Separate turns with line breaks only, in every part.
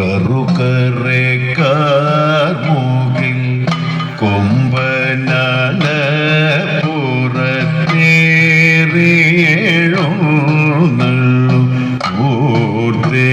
കറുകറേക്കാർമുകിൽ കൊമ്പനല പുറത്തേറിയേഴും ഊർത്തേ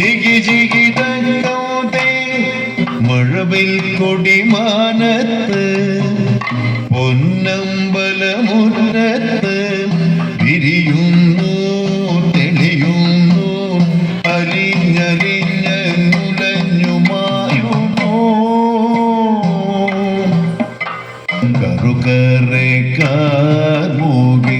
ജിഗി ജിഗി തന്നോതേ മഴവിൽ കൊടിമാനത്ത് പൊന്നമ്പലമുന്നത്ത് വിരിയുന്നു തെളിയുന്നു അലിഞ്ഞലിഞ്ഞ നുലഞ്ഞുമായുമോ കറുകറെ കാർമോകി